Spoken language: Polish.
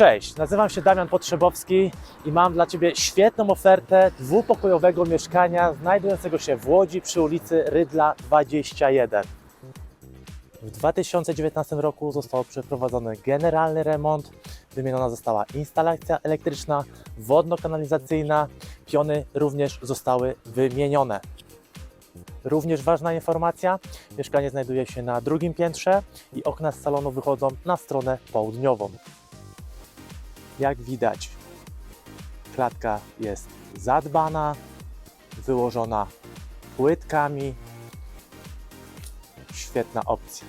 Cześć, nazywam się Damian Potrzebowski i mam dla Ciebie świetną ofertę dwupokojowego mieszkania znajdującego się w Łodzi przy ulicy Rydla 21. W 2019 roku został przeprowadzony generalny remont, wymieniona została instalacja elektryczna, wodno-kanalizacyjna, piony również zostały wymienione. Również ważna informacja, mieszkanie znajduje się na drugim piętrze i okna z salonu wychodzą na stronę południową. Jak widać, klatka jest zadbana, wyłożona płytkami. Świetna opcja.